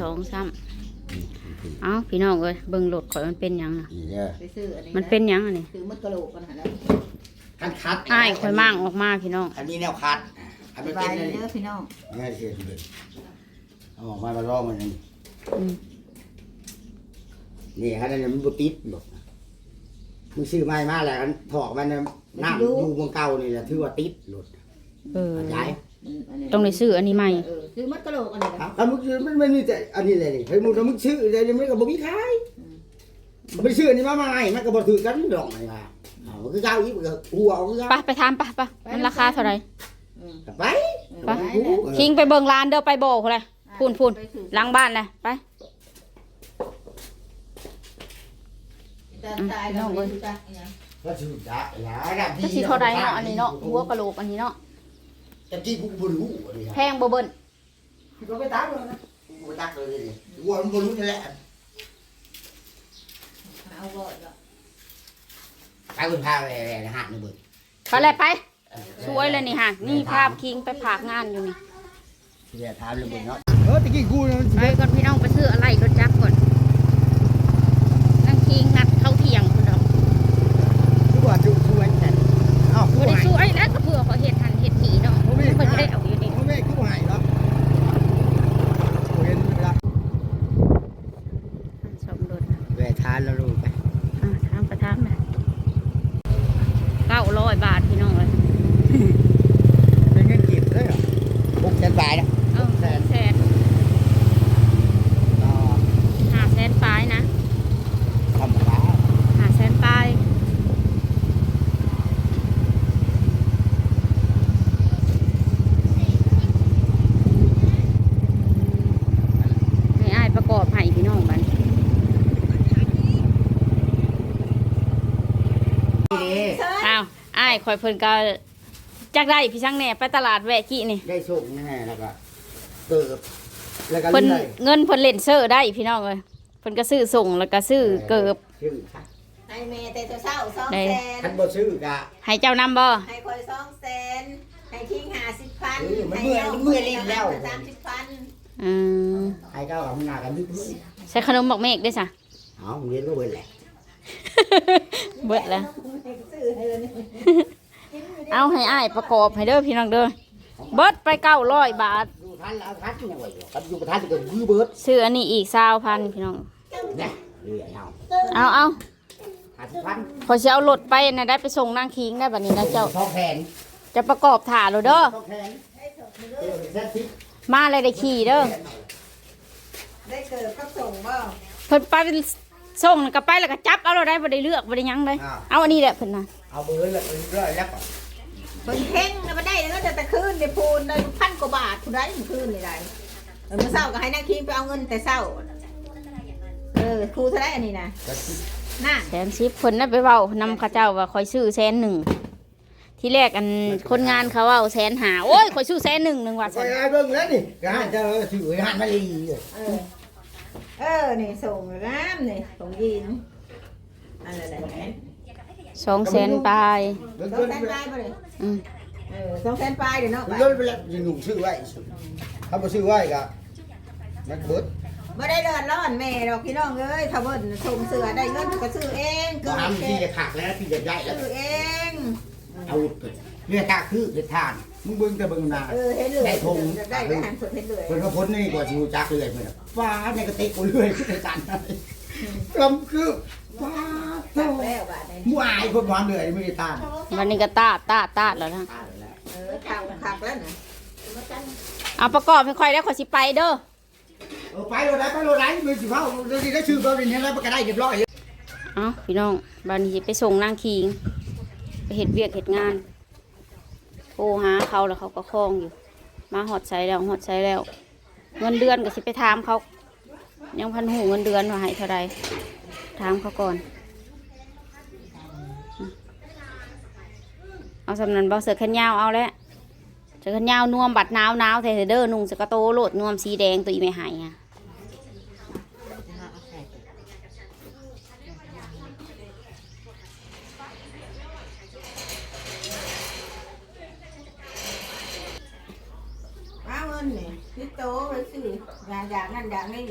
สองซ้ำเอ้าพี่น้องเอ้ยเบิ่งรถข่อยมันเป็นหยังน่ะนี่เด้อไปซื้ออันนี้มันเป็นหยังอันนี้ซื้อมดกระโหลกกันหั่นแหล้วคันคัดอ้ายข่อยมั่งออกมาพี่น้องอันนี้แนวคัดอันสนี้บาเป็ยนเลอันยนี้เด้อพี่น้องง่ายเสียทีเดียวเอาออกมามาลองมันนี่อืมนี่ฮะนั่นมันบ่ติดหรอกมึงซื้อไม้มาแล้วกันถอกมันน่ะน้ำอยู่เมืองเก่านี่แหละถือว่าติดหลุดเออเข้าใจมันนนี้ ต้องได้ซื้ออันนี้ใหม่ เออซื้อมดกระโหลกอันนี้ครันะบถ้ามึงซื้อมันมันมีแต่อันนี้เลยนี่เฮ้ยมึงถ้ามึงซื้ออะไรมันก็บ่มีขายมันไปซื้ออันนี้มาใหม่มันก็บ่ถือกันดอกนี่ว่าเอามันคือเก่าอีกมันก็หัวเอาคือไปเก่าไปถามไปไปมันราคาเท่าไหร่ อืมไปไปเออโอ้โหคิงไปเบิ่งร้านเด้อไปโบกเลยพูนพูนไปซื้อหล้างบ้านเลยไป แต่ตายแล้วไม่รู้จักอีหยังก็ซื้อจ้ะหลายแบบก็สิเท่าใดเนาะอันนี้เนาะหัวกะโหลกอันนี้เนาะ จะกี้กูบ่รู้อันนี้แพงบ่เบิ่นก็ไปตามเลยนะกูบ่ตักเลยนี่กูว่ามันบ่รู้นี่แหละเอาบ่อยละไปคุณพาไปหาดนี่เบิ่งไปเลยไปสวยเลยนี่ฮะนี่ภาพคิงไปผากงานอยู่นี่เดี๋ยวถามเลยเบิ่งเนาะเออตะกี้กูเนี่ยมันไปก่อนพี่น้องไปซื้ออะไรรถจักรก่อนนั่งคิงนัดเข้าเที่ยงคุณดอก คือว่าดูสวยแต่อ้าวกู บ่ได้ หาย สวยแล้วก็เพื่อเขาเฮ็ดหันเฮ็ดหนีเนาะเพิ่นบ่ได้เอาอยู่นี่ เขาไม่กูหายหรอกกูเห็นเวลา ชมรถ แวะทานแล้วรู้ไป อ่าถามไปถามนะ 900บาทพี่น้องเอ้ยเป็นเงินกีบเลยเหรอหกแสนบาทนะเออแสนแสนต่อห้าแสนปลายนะธรรมดาห้าแสนปลายให้อ้ายประกอบให้พี่น้องบัด ดีอ้าวอ้ายคอยเพิ่นก็จักได้พี่ช่างแหน่ไปตลาดแวะกี้นี่ได้ส่งแน่แล้วก็เกิบแล้วก็เพิ่นเรื่อยเงินเพิ่นเล่นเซอร์ได้พี่น้องเอ้ยเพิ่นก็ซื้อส่งแล้วก็ซื้อเกิบชื่อค่ะให้แม่แต่เช้าๆสองได้แสนท่านบ่ซื้อกะให้เจ้านำบ่ให้คอยสองแสนให้ทิ้งห้าสิบพันเออมันเมื่อยมันเมื่อยลิ้นแล้วสามสิบพันอืมไอ้เก้ากับมึงหน้ากันนึกเลยใส่ขนมบักเมฆด้วยจ้ะเอาเรียนก็เบิ่นแหละ เบิดแล้วซื้อให้เลยนี่เอาให้อ้ายประกอบให้เด้อพี่น้องเด้อ เบิดไป900บาทดูท่านแล้วท่านอยู่ไว้ท่านอยู่กับท่านก็ยื้อเบิดซื้ออันนี้อีก20,000พี่น้อง เนี่ยเรื่อยเอาเอาเอาห้าสิบพันพอสิเอารถไปน่ะได้ไปส่งนางคิงได้บัดนี้นะเจ้าท้องแผนจะประกอบถ่าโลดเด้อท้องแผนเออเส้นทิศมาเลยได้ขี่เด้อ ได้เกิดก็ส่งบ่เพิ่นไป ส่งแล้วก็ไปแล้วก็จับเอาเราได้บ่ได้เลือกบ่ได้หยังเลยอ้าว เอาอันนี้แหละเพิ่นน่ะเอาเบอร์เลยเรื่อยแล้วก็คนเพ่งน่ะมาได้แล้วจะแต่คืนในพูนได้พันกว่าบาทคุณได้เมื่อคืนนี่ได้เออเมื่อเช้าก็ให้นางคิงไปเอาเงินแต่เช้าเออครูเท่าไรอันนี้นะก็สิน่าแสนสิบเพิ่นน่ะไปเว้านำเขาเจ้าว่าคอยซื้อแสนหนึ่งที่แรกอันคนงานเขาเว้าแสนหาโอ้ยคอยซื้อแสนหนึ่งหนึงว่าไปซั่น ไอ้เบิ่งแล้วนี่กหันจะถือหันมาลีเออ เออ นี่ส่งน้ำนี่ส่งยีนอันนั้นแหละสองแสนปลายเบิ่งสอเบิ่งงแสนปลายไปเลยอืมเออสองแสนปลายเดี๋ยวเนาะเบิ่งไปแล้วยังหนุ่มซื้อไว้ถ้าบ่ซื้อไว้ก็มันเบิดไม่ได้เดือดร้อนแม่ดอกพี่น้องเอ้ยถ้าเบิ่นส่งเสือได้เงินก็ซื้อเองก็เกิดทำที่จะขักแล้วที่จะย้ายแล้วซื้อเอง เอาเรื่องตาคือเด็ดทาน มึงเบิ่งแต่เบิ่งนาเออเห็นเลยได้ทงได้ได้หันสุดเห็นเลยเพิ่นก็พ้นนี่กว่าสิรู้จักเลยเพิ่นน่ะฟ้าในกระติกกูเรื่อยขึ้นในจานกำคือฟ้าโตตักแล้วบาทนี้มู่อายคนหวานเลยไม่ได้ทานวันนี้ก็ตาดตาดตาดแล้วนะตายแล้วเออขักขักแล้วนะเอาประกอบให้ค่อยได้ขอยสิไปเด้อเออไปโลดไหนไปโลดไหนมือสิเฝ้าเดี๋ยวนี้ได้ชื่อเขาเรียนแล้วมันก็ได้เรียบร้อยเอาพี่น้องบัดนี้สิไปส่งนางคิงไปเฮ็ดเวียกเฮ็ดงานโทรหา เขาแล้วเขาก็คล้องอยู่ มาหอดใช้แล้วหอดใช้แล้ว เงินเดือนก็สิไปถามเขา ยังพันหูเงินเดือนว่าให้เท่าไรถามเขาก่อน เอาสำนันบอเสือแขนยาวเอาแล้วเสือแขนยาวนวมบัดหนาวหนาวเทเดอร์นุ่งสกโตโลดนวมสีแดงตัวอีไม่หายอะ โตเลย สิอยากอยากนั่นอยากนี่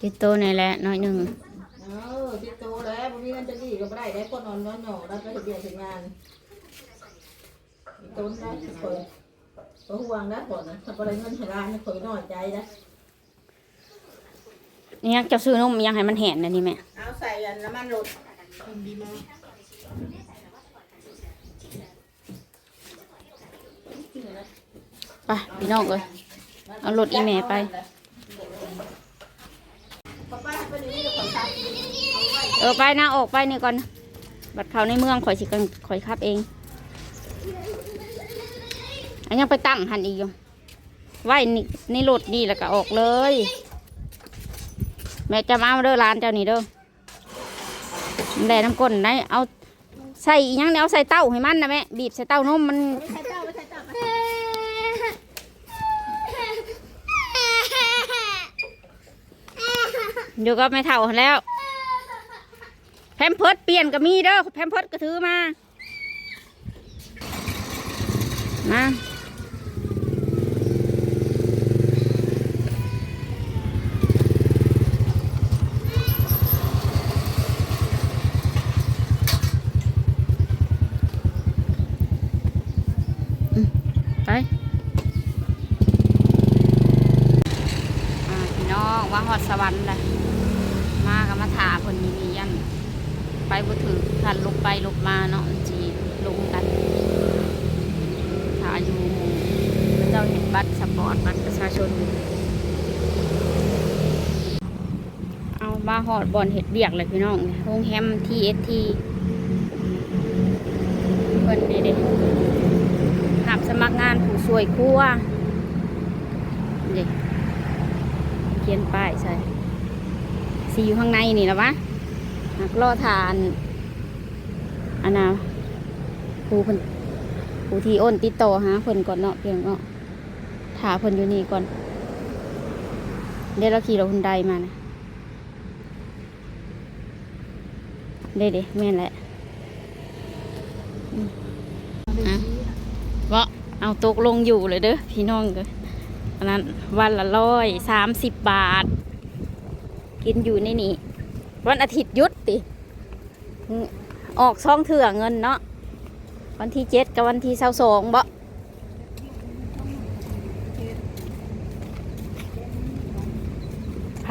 ติดโตนี่แหละน้อยหนึ่งเออที่โตแล้วบ่มีเงินจะดีก็บ่ได้ได้คนนอนนอนหนอได้ไปเฮ็ดเบียกเฮ็ดงานต้นได้คอยก็ห่วงนะก่อนนะถ้าบ่ได้เงินให้ร้านคอยน้อยใจนะนี่ยังจะซื้อนมยังให้มันแห้งนะนี่แม่เอาใส่อันน้ำมันรถ ไปพี่น้องเลยเอารถอีแม่ไปเออไปนะออกไปนี่ก่อน บัดเขาในเมืองข่อยสิกันข่อยขับเองอันยังไปตั้งหันอีกอยู่ไว้นี่นี่รถนี่แล้วก็ออกเลย แม่จะมาเอาเด้อร้านเจ้านี่เด้อมันแดน้ำก้นได้เอาใส่อีหยังเนี่ยเอาใส่เต้าให้มันนะแม่บีบใส่เต้านมมัน ไม่ใช่เจ้าไม่ใช่เจ้า อยู่ก็ไม่เท่าแล้ว แพมเพิร์ดเปลี่ยนก็มีเด้อแพมเพิร์ดก็ถือมา มาอืมไป อ่าพี่น้องว่าฮอดสวรรค์เลยมากับมาถาคนนี้มียันไปบ่ถือทันลุกไปลุกมาเนาะมันจีลงกันถาอยู่หมู่พระเจ้าเห็นบัตรสป อร์ตบัตรประชาชน เอามาหอดบอลเห็ดเบียกเลยพี่น้องโรงแฮมทีเอสทีเพิ่นเด็หับสมัครงานผู้ช่วยครัวเด็เขียนป้ายใส่สีอยู่ข้างในนี่แล้ววะหักล่อทานอันน่ะผู้เพิ่นผู้ที่อ้นติดต่อหาเพิ่นก่อนเนาะเพียงเนาะ ถาเพิ่นอยู่นี่ก่อน เดี๋ยวเราขี่รถฮุนไดมานะเด้เด้แม่นแหละอืมอะวะเอาตกลงอยู่เลยเด้อพี่น้องเด้ออันนั้นวันละร้อยสามสิบบาท กินอยู่ในนี้วันอาทิตย์หยุดติอืมออกช่องเถื่อเงินเนาะวันที่เจ็ดกับวันที่เสาสองบ่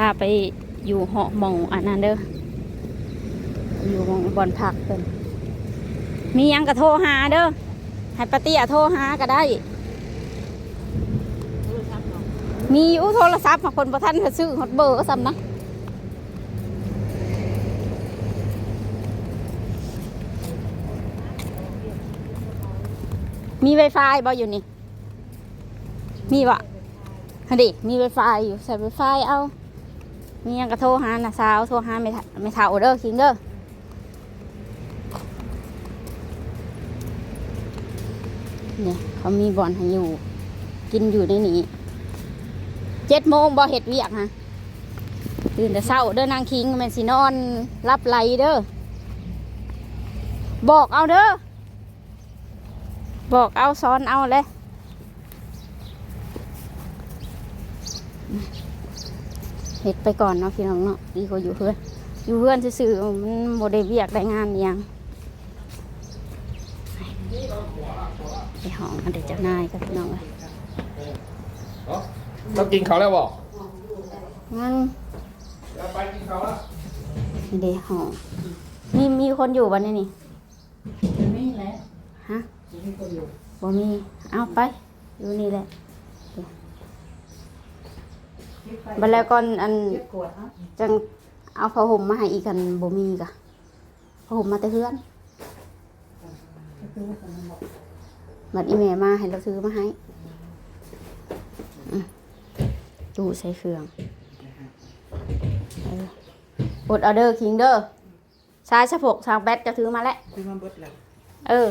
าไปอยู่หอหมองอันนั้นเด้ออยู่หมองบอนผักเป็นมียังกระโทรหาเด้อให้ปาเตี้ยโทรหาก็ได้ มีอยู่โทรศัพท์ของคนประทันซื้อฮอตเบอร์ก็ซ้ำนะมีไวไฟบ่อยู่นี่ มีบ่ฮะดิมีไวไฟอยู่ใส่ไวไฟเอา มียังกระโทรหาน่ะสาวโทรหาไม่ไม่เท่าเด้อคิงเด้อเนี่ยเขามีบอลให้อยู่ กินอยู่ในนี้เจ็ดโมงบ่เห็ดเวียกฮะตื่นแต่เช้าเด้อนางคิงแมนสินอนรับไหลเด้อบอกเอาเด้อบอกเอาซ้อนเอาเลย เห็ดไปก่อนเนาะพี่น้องเนาะดีกว่าอยู่เพื่อนอยู่เพื่อนซื่อๆมันโมได้เวียกได้งานอิหยังไปห้องอันเดี๋ยวเจ้านายกับพี่น้องเลยเรากินเขาแล้วบอกงั้นเราไปกินเขาแล้วนี่เดห้องมีมีคนอยู่วันนี้นี่ไม่แหละฮะมีคนอยู่บ่มีเอาไปอยู่นี่แหละ บัดแล้วก่อนอันเก็บกวดเนาะจังเอาผ้าห่มมาให้อีกกันบ่มีกะผ้าห่มมาแต่เฮือนบัดอีแม่มาให้เราซื้อมาให้อืมตู้ใส่เครื่องเอออดออเดอร์คิงเดอร์ชายสะโพกทางแบตจะถือมาแล้วคือมันเบิดแล้วเออ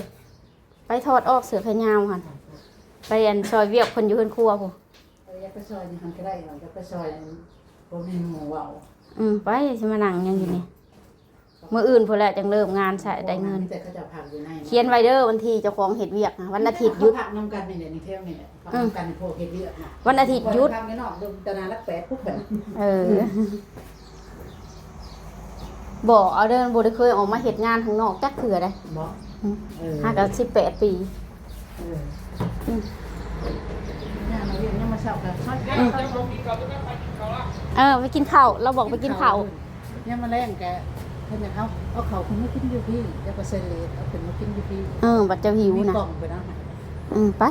ไปถอดออกเสือแขนยาวค่ะ ไปอันซอยเวียกคนอยู่เพื่อนครัวผมอยาก ไปซอยนี่มันก็ได้เราจะไปซอยบ่มีหมู่เว้าอืมไปสิมานั่งยังอยู่นี่ไปมื้ออื่นพุ่นแหละจังเริ่มงานใช้ได้เงิน แต่เขาจะพักอยู่ในเขียนไว้เด้อวันที่เจ้าของเฮ็ดเวียกนะวันอาทิตย์หยุดพักน้ำกันนี่แหละนี่เที่ยวนี่แหละพักน้ำกันในโพเฮ็ดเลือดนะวันอาทิตย์หยุด พักในนอกดูตนารักแปดปุ๊บแบบเออบอกเอาเดินบ่ได้เคยออกมาเฮ็ดงานข้างนอกจักเทื่อได้บอกเออห้ากับ18ปี เออเนี่ยมาเรียน เนี่ยมาเช่ากันเขาเดี๋ยวเราจะลงกินข้าวจะไปกินข้าวละเออไปกินข้าวเราบอกไปกินข้าวเนี่ยมาแรงแกเห็นไหมเขาเอาเขาคุณมากินอยู่พี่แล้วก็เซเลตเอาขึ้นมากินอยู่พี่เออบัดเจ้าหิวมีนะกล่องไปนะอืมไป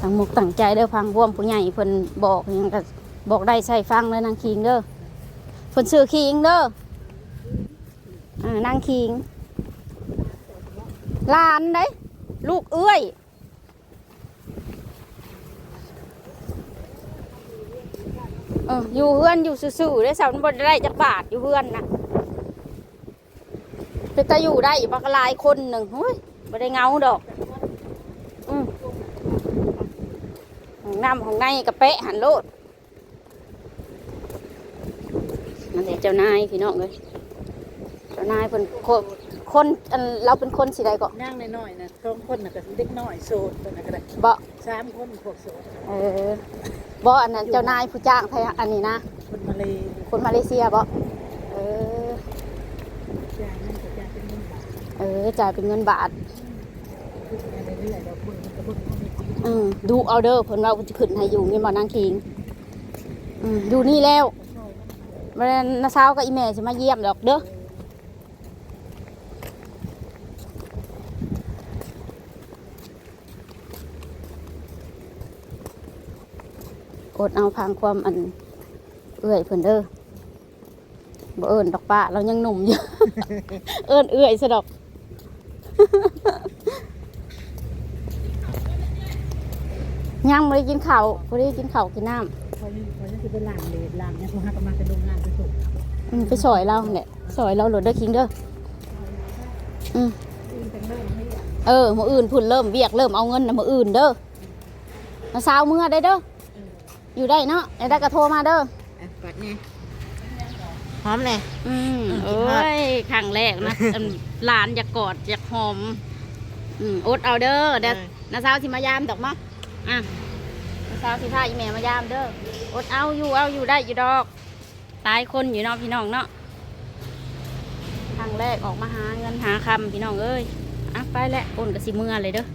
ตั้งหมกตั้งใจเด้อฟังร่วมผู้ใหญ่เพิ่นบอกหยังก็บอกได้ใส่ฟังเลยนางคิงเด้อเพิ่นซื้อคิงเด้ออ่านางคิงหลานเด้ลูกเอื้อย ออยู่เฮือนอยู่ซื่อๆได้สาวมันบ่ได้จักบาทอยู่เฮือนนะเป็นตาอยู่ได้บักหลายคนหนึ่งเฮ้ยบ่ได้เงาดอกอืมของน้ำของในกระเปะหันโลดนั่นแหละเจ้านายพี่น้องเลยเจ้านายเป็นค คนอันเราเป็นคนสิใดก็นั่งน้อยๆนะสองคนน่ะก็เด็กน้อยโสดตัวนั้นก็ได้บ่สามคนพวกโสดเออบ่อันนั้นเจ้านายผู้จ้างไทยอันนี้นะ คนมาเลยคนมาเลเซียบ่เออจ่ายเงินก็จ่ายเป็นเงินบาทเออจ่ายเป็นเงินบาทขึ้นมาเรื่อยๆเราเบิ่งมันก็เบิ่งเอาไปกินอืมดูเอาเด้อเพิ่นว่าเพิ่นสิขึ้นให้อยู่นี่บ่นางคิงอืมอยู่นี่แล้วบ่ได้น้าสาวกับอีแม่สิมาเยี่ยมดอกเด้อ อดเอาพังความอันเอื้อยเพิ่นเด้อบ่เอิ้นดอกป้าเรายังหนุ่มอยู่ เอิ้นเอื้อยซะดอก ยังบ่ได้กินข้าวบ่ได้กินข้าวกินน้ำพอนี่พอนี่คือเป็นหลางเลยหลางเนี่ยพอหากมาจะโรงงานไปส่งอืมไปซอยเราเนี่ยซอยเราโหลดเด้อคิงเด้ออืมอื่นเป็นเริ่มไม่อยากเออ มื้ออื่นพุ่นเริ่มเวียกเริ่มเอาเงินน่ะมื้ออื่นเด้อมาสาวมื้อได้เด้อ อยู่ได้เนาะได้ได้ก็โทรมาเด้อกดนี่พร้อมเลยอืมกิโอ้นฮอด ยครั้งแรกนะอันหลานอยากกอดอยากหอมอืมอดเอาเด้อเดี๋ยวน้าสาวสิมายามดอกมะอะน้าสาวสิพาอีแม่มายามเด้ออดเอาอยู่เอาอยู่ได้อยู่ดอกตายคนอยู่เนาะพี่น้องเนาะครั้งแรกออกมาหาเงินหาคำพี่น้องเอ้ยอะไปแล้วโอนกับสิเมื่อเลยเด้อ